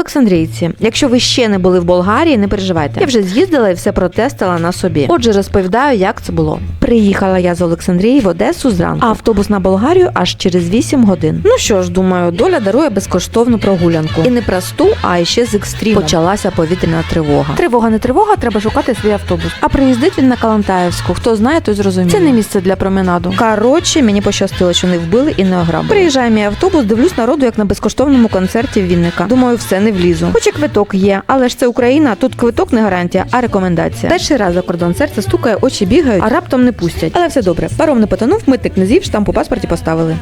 Олександрійці. Якщо ви ще не були в Болгарії, не переживайте. Я вже з'їздила і все протестила на собі. Отже, розповідаю, як це було. Приїхала я з Олександрії в Одесу зранку, автобус на Болгарію аж через 8 годин. Ну що ж, думаю, доля дарує безкоштовну прогулянку. І не просту, а ще з екстримом. Почалася повітряна тривога. Тривога не тривога, треба шукати свій автобус. А приїздить він на Калантаївську. Хто знає, той зрозуміє. Це не місце для променаду. Коротше, мені пощастило, що не вбили і не ограбили. Приїжджає мій автобус, дивлюсь народу, як на безкоштовному концерті Вінника. Думаю, все не влізу. Хоч і квиток є, але ж це Україна. Тут квиток не гарантія, а рекомендація. Перший раз за кордон серце стукає, очі бігають, а раптом не пустять. Але все добре. Паром не потонув, митник не з'їв, штамп у паспорті поставили.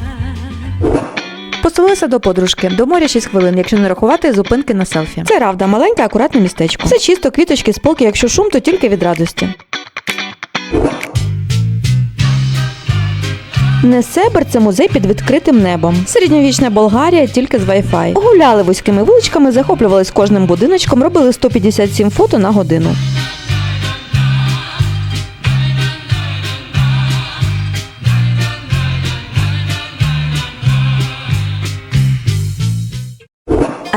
Поселилися до подружки. До моря 6 хвилин, якщо не рахувати зупинки на селфі. Це правда, маленьке, акуратне містечко. Все чисто, квіточки, спокій, якщо шум, то тільки від радості. Несебр це музей під відкритим небом. Середньовічна Болгарія тільки з Wi-Fi. Гуляли вузькими вуличками, захоплювались кожним будиночком, робили 157 фото на годину.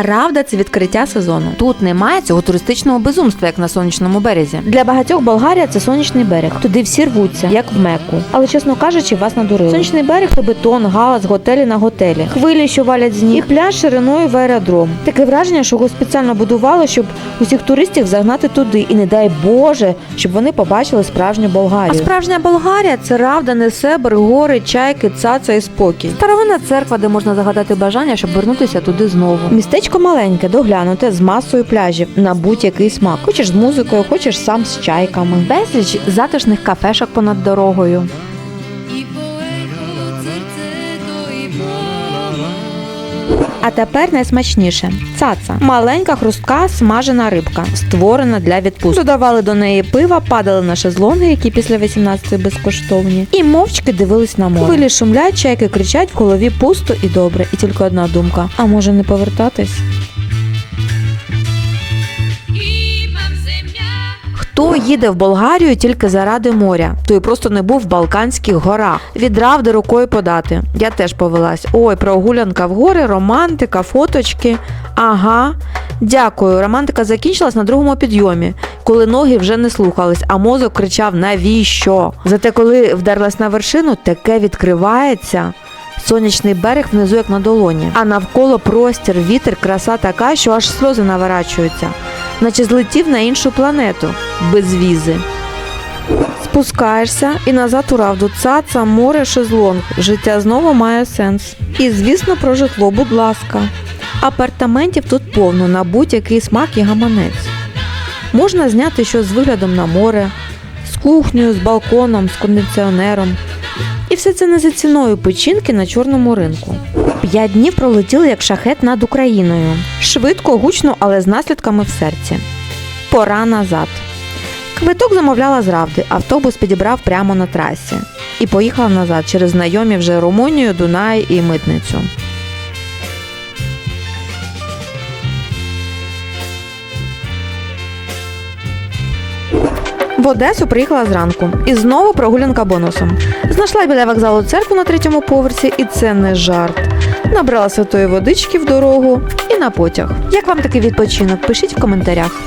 Равда це відкриття сезону. Тут немає цього туристичного безумства, як на сонячному березі. Для багатьох Болгарія це сонячний берег. Туди всі рвуться, як в Меку. Але чесно кажучи, вас надурили. Сонячний берег то бетон, галас, готелі на готелі, хвилі, що валять з ніг, і пляж шириною в аеродром. Таке враження, що його спеціально будували, щоб усіх туристів загнати туди. І не дай Боже, щоб вони побачили справжню Болгарію. А справжня Болгарія це Равда, Несебр, гори, чайки, цаца і спокій. Старовинна церква, де можна загадати бажання, щоб вернутися туди знову. Містечко маленьке, доглянуте з масою пляжів на будь-який смак. Хочеш з музикою, хочеш сам з чайками. Безліч затишних кафешок понад дорогою. А тепер найсмачніше цаца. Маленька хрустка смажена рибка, створена для відпустки. Додавали до неї пива, падали на шезлонги, які після 18-ї безкоштовні, і мовчки дивились на море. Хвилі шумлять, чайки кричать, в голові пусто і добре. І тільки одна думка: а може не повертатись? Хто їде в Болгарію тільки заради моря, той просто не був в Балканських горах. Від Равди рукою подати. Я теж повелась. Ой, прогулянка в гори, романтика, фоточки. Ага. Дякую. Романтика закінчилась на другому підйомі, коли ноги вже не слухались, а мозок кричав навіщо? Зате коли вдерлась на вершину, таке відкривається. Сонячний берег внизу як на долоні, а навколо простір, вітер, краса така, що аж сльози наворачуються, наче злетів на іншу планету без візи. Спускаєшся і назад у равду цаца, море, шезлонг. Життя знову має сенс. І звісно, про житло, будь ласка. Апартаментів тут повно на будь-який смак і гаманець. Можна зняти щось з виглядом на море, з кухнею, з балконом, з кондиціонером. І все це не за ціною печінки на чорному ринку. П'ять днів пролетіли як шахет над Україною. Швидко, гучно, але з наслідками в серці. Пора назад. Квиток замовляла з Равди, автобус підібрав прямо на трасі. І поїхала назад через знайомі вже Румунію, Дунай і митницю. В Одесу приїхала зранку. І знову прогулянка бонусом. Знайшла біля вокзалу церкву на третьому поверсі, і це не жарт. Набрала святої водички в дорогу і на потяг. Як вам такий відпочинок? Пишіть в коментарях.